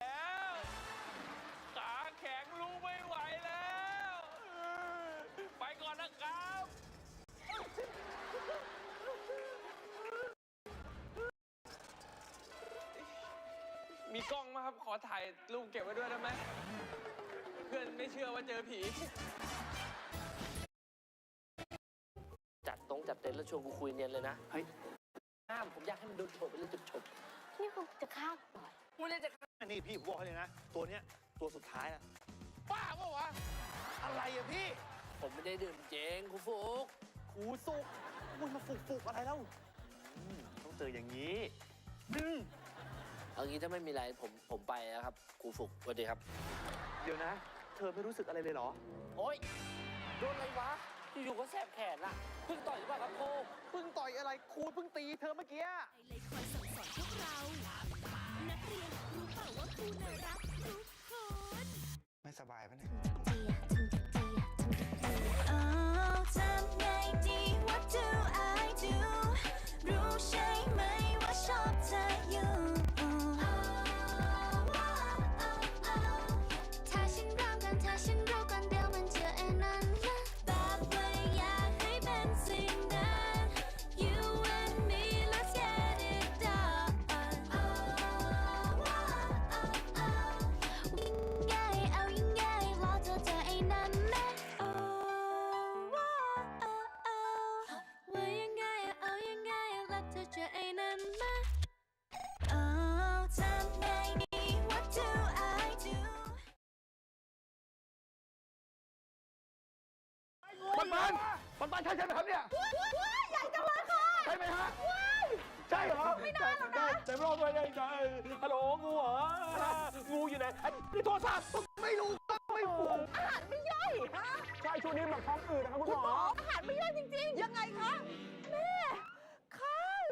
แล้วขาแข็งลุกไม่ไหวแล้วเออไปก่อนนะครับ มีกล้องไหมครับ ขอถ่ายรูปเก็บไว้ด้วยได้ไหม เพื่อนไม่เชื่อว่าเจอผี จัดตรงจัดเต็นท์แล้วชวนกูคุยเนียนเลยนะ เฮ้ยห้ามผมอยากให้มันดูโฉบไปเลยจุดโฉบนี่คุณจะฆ่าปล่อยกูเลยจะ นี่พี่ผมบอกให้เลยนะ ตัวเนี้ยตัวสุดท้ายนะบ้าปะวะ อะไรอะพี่ผมไม่ได้ดื่มเจงกูฟุกขูสุกมันมาฟุกฟุกอะไรแล้วอืมต้องเจออย่างนี้อืมเอางี้ถ้าไม่มีอะไรผมผมไปแล้วครับกูฟุกสวัสดีครับ เดี๋ยวนะ เธอไม่รู้สึกอะไรเลยเหรอ โอ๊ยโดนอะไรวะอยู่ๆก็แสบแขนล่ะเพิ่งต่อยหรือเปล่าครับครู เพิ่งต่อยอะไรครูเพิ่งตีเธอเมื่อกี้เลยคอยสั่งสอนพวกเรา น่ารักทุกคน ไม่สบายปะเนี่ย ปันปันปันปันใช่ใช่ไหมครับเนี่ยว้ายใหญ่จังเลยค่ะใช่ไหมฮะใช่เหรอไม่ได้หรอกนะแต่รอบไม่ได้ใจฮัลโหลงูเหรองูอยู่ไหนอันนี่โทรศัพท์ไม่รู้ก็ไม่รู้อาหารไม่ย่อยฮะใช่ช่วงนี้แบบท้องอืดนะครับคุณคุณหหมมอออาหารไม่ย่อยจริงๆ ยังไงคะแม่ข้าว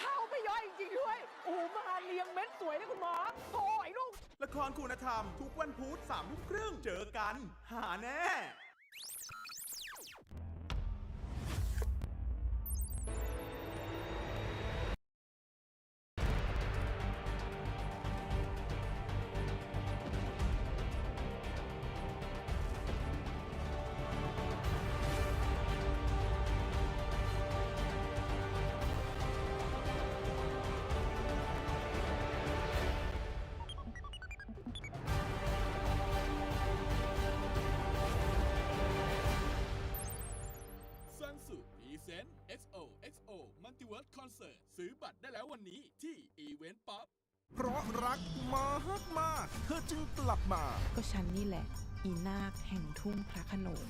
ข้าวไม่ย่อยจริงๆด้วยโอ้โหมาเรียงเม็ดสวยเลยคุณหมอโอ้ยลูกละครคุณธรรม ทุกวันพุธสามทุ่มครึ่งเจอกัน หาแน่ซัน พรีเซนต์ XO XO Multiverse Concert ซื้อบัตรได้แล้ววันนี้ที่ Event Pop เพราะรักมากมากๆเธอจึงกลับมา ก็ฉันนี่แหละ อีนาคแห่งทุ่งพระโขนง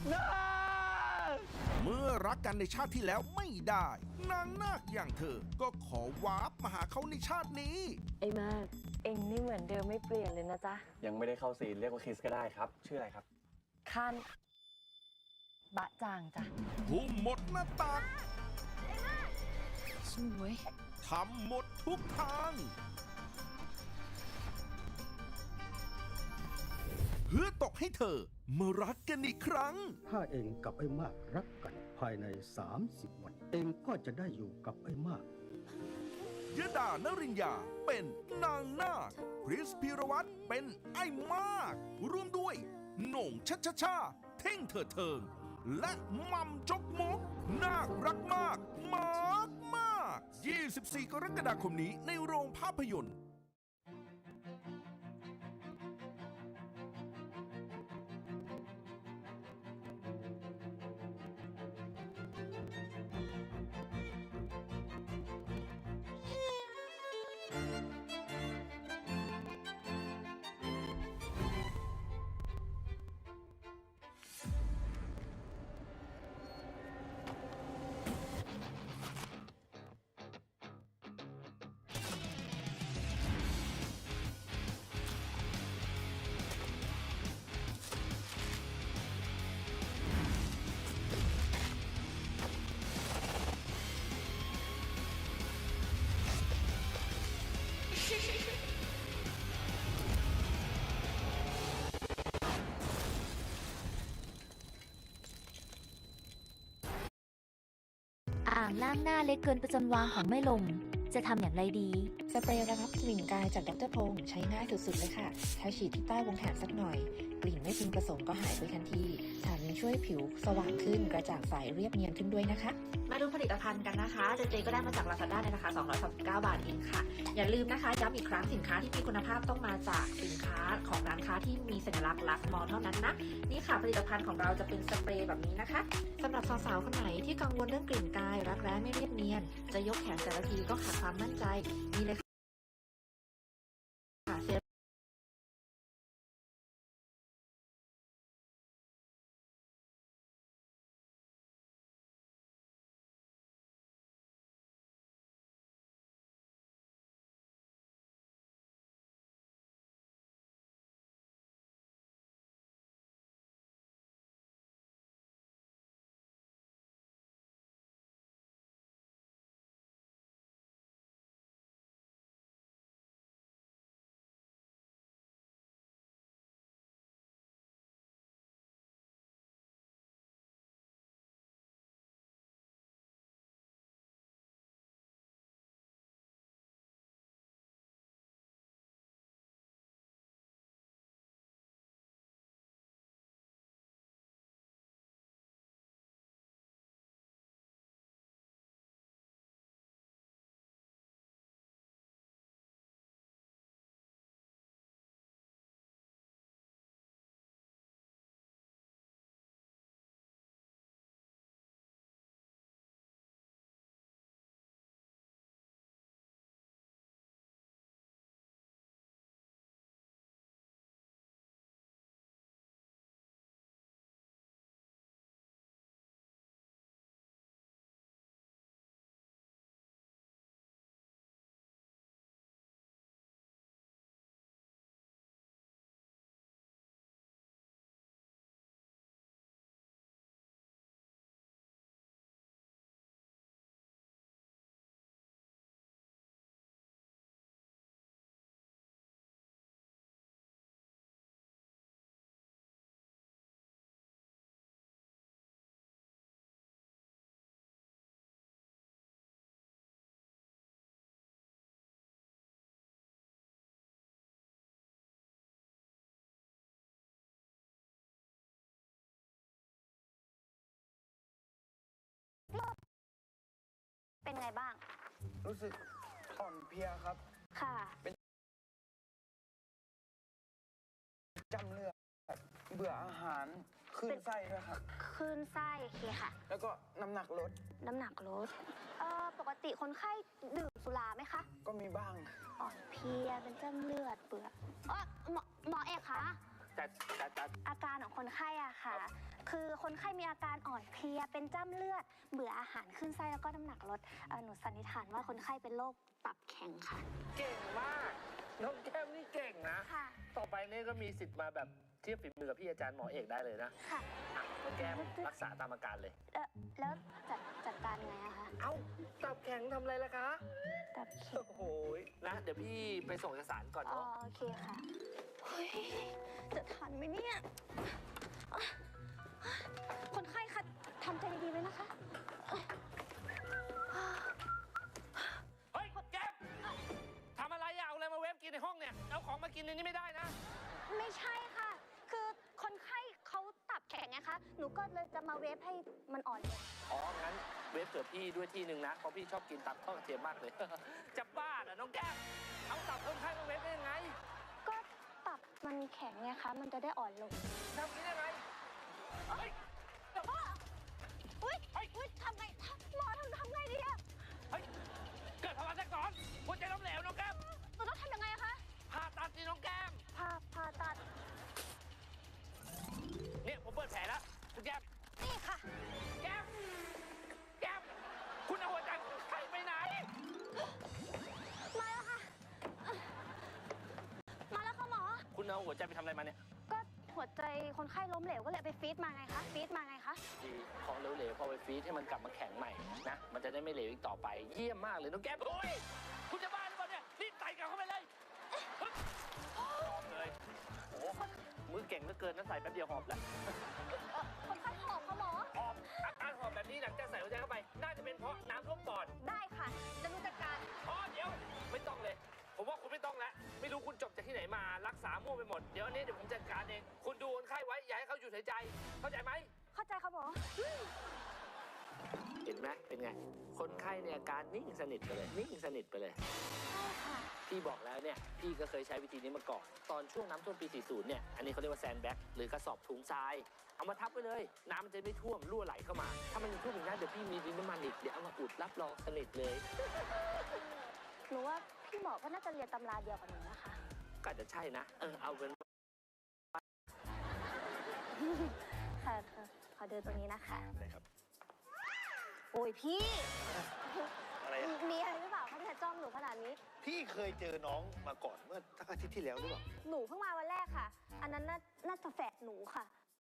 เมื่อรักกันในชาติที่แล้วไม่ได้ นางนาคอย่างเธอ ก็ขอวาร์ปมาหาเขาในชาตินี้ ไอ้มาก เองนี่เหมือนเดิมไม่เปลี่ยนเลยนะจ๊ะ ยังไม่ได้เข้าซีนเรียกว่าคิสก็ได้ครับ ชื่ออะไรครับ คัน บะจางจ้ะทุ่มหมดหน้าตักสวยทำหมดทุกทางเพื่อตกให้เธอมารักกันอีกครั้ง ถ้าเองกับไอ้มากรักกันภายใน 30 วัน เองก็จะได้อยู่กับไอ้มากยดานริญญาเป็นนางนาคคริสพีรวัตรเป็นไอ้มาก ร่วมด้วยโหน่งชัชชาเท่งเถิดเทิง และมัมจกมกน่ารักมากมากมาก 24 กรกฎาคมนี้ในโรงภาพยนตร์ อ่างล้างหน้าเล็กเกินประจนวางของไม่ลง จะทำอย่างไรดี สเปรย์ระงับกลิ่นกายจากดรพงศ์ใช้ง่ายสุดๆเลยค่ะแค่ฉีดที่ใต้วงแขนสักหน่อย กลิ่นไม่พึงประสงค์ก็หายไปทันทีแถมยังช่วยผิวสว่างขึ้นกระจ่างใสเรียบเนียนขึ้นด้วยนะคะ มาดูผลิตภัณฑ์กันนะคะเจเจก็ได้มาจาก Lazada ในราคา 239 บาทเองค่ะ อย่าลืมนะคะย้ำอีกครั้งสินค้าที่มีคุณภาพต้องมาจากสินค้าของร้านค้าที่มีสัญลักษณ์ลักมอเท่านั้นนะนี่ค่ะผลิตภัณฑ์ของเราจะเป็นสเปรย์แบบนี้นะคะสำหรับสาวๆคนไหนที่กังวลเรื่องกลิ่นกายรักแร้ไม่เรียบเนียน จะยกแขนแต่ละทีก็ขาดความมั่นใจนี่เลยค่ะ เป็นไงบ้าง รู้สึกอ่อนเพลียครับ ค่ะ จำเลือดเบื่ออาหารคลื่นไส้ด้วยครับ คลื่นไส้โอเคค่ะ แล้วก็น้ำหนักลดน้ำหนักลดเอ่อปกติคนไข้ดื่มสุราไหมคะ ก็มีบ้าง อ่อนเพลียเป็นจ้ำเลือดเบื่อเออหมอหมอเอกคะ แต่แต่แต่ อาการของคนไข้อะค่ะคือคนไข้มีอาการอ่อนเพลีย เป็นจ้ำเลือด เบื่ออาหารขึ้นไส้แล้วก็น้ำหนักลดเอ่อหนูสันนิษฐานว่าคนไข้เป็นโรคตับแข็งค่ะ เก่งมาก น้องแก้มนี่เก่งนะ ค่ะ ต่อไปนี่ก็มีสิทธิ์มาแบบเทียบฝีมือกับพี่อาจารย์หมอเอกได้เลยนะค่ะอะน้องแก้มรักษาตามอาการเลย เอ่อแล้วจัดจัดการไงอะคะ เอ้าตับแข็งทำอะไรล่ะคะ ตับแข็งโอ้โหนะ เดี๋ยวพี่ไปส่งเอกสารก่อนอ๋อเนาะ โอเคค่ะ เฮ้ย จะทันไหมเนี่ยอะคนไข้คะทำใจดีๆไว้นะคะ เฮ้ยแก้มทำอะไรอะเอาอะไรมาเวฟกินในห้องเนี่ย เอาของมากินในนี้ไม่ได้นะ ไม่ใช่ค่ะ คือคนไข้เขาตับแข็งไงคะ หนูก็เลยจะมาเวฟให้มันอ่อนลงอ๋อ งั้นเวฟเผื่อพี่ด้วยที่หนึ่งนะ เพราะพี่ชอบกินตับทอดกระเทียมมากเลย จะบ้าเหรอน้องแก้มเอาตับคนไข้มาเวฟได้ยังไงก็ตับ มันแข็งไงคะ มันจะได้อ่อนลง ทำนี้ได้ไงเฮ้ยอุ้ยอุ้ยทำไงหมอทำทำไงดีอะเฮ้ย เกิดภาวะแทรกซ้อนหัวใจล้มเหลวน้องแก้มหนูต้องทำยังไงอะคะผ่าตัดสิน้องแก้ม ผ่าผ่าตัด เนี่ยผมเปิดแผลแล้วคุณแก้มนี่ค่ะ เอาหัวใจไปทำอะไรมาเนี่ยก็หัวใจคนไข้ล้มเหลวก็เลยไปฟีดมาไงคะฟีดมาไงคะ ดีของเหลวๆพอไปฟีดให้มันกลับมาแข็งใหม่นะ มันจะได้ไม่เหลวอีกต่อไป เยี่ยมมากเลยน้องแก้มโอ้ยคุณจะบ้าหรือเปล่าเนี่ยรีบใส่กลับเข้าไปเลยฮึบหอบเลยโอ้โหมือเก่งเหลือเกินนะใส่แป๊บเดียวหอบแล้ว คนไข้หอบค่ะหมอหอบอาการหอบแบบนี้หลังจากใส่หัวใจเข้าไป น่าจะเป็นเพราะน้ำท่วมปอ ที่ไหนมารักษามั่วไปหมด เดี๋ยวอันนี้เดี๋ยวผมจัดการเอง คุณดูคนไข้ไว้ อย่าให้เขาหยุดหายใจ เข้าใจไหม เข้าใจครับหมอ เห็นไหมเป็นไง คนไข้เนี่ยอาการนิ่งสนิทไปเลย นิ่งสนิทไปเลย ใช่ค่ะ พี่บอกแล้วเนี่ย พี่ก็เคยใช้วิธีนี้มาก่อน ตอนช่วงน้ำท่วมปี 40 เนี่ย อันนี้เขาเรียกว่าแซนด์แบ็กหรือกระสอบถุงทราย เอามาทับไว้เลย น้ำมันจะไม่ท่วมรั่วไหลเข้ามา ถ้ามันท่วมอีกนะเดี๋ยวพี่มีดินน้ำมันอีกเดี๋ยวเอามาอุดรับรองสนิทเลย หนูว่าพี่หมอก็น่าจะเรียนตำราเดียวกับหนูนะคะ ก็อาจจะใช่นะ เออเอาเป็นค่ะค่ะขอเดินตรงนี้นะคะ ได้ครับ โอ้ยพี่อะไรอะมีอะไรหรือเปล่าคะเนี่ยจ้องหนูขนาดนี้ พี่เคยเจอน้องมาก่อนเมื่อสักอาทิตย์ที่แล้วหรือเปล่า หนูเพิ่งมาวันแรกค่ะ อันนั้นน่าน่าจะแฝดหนูค่ะ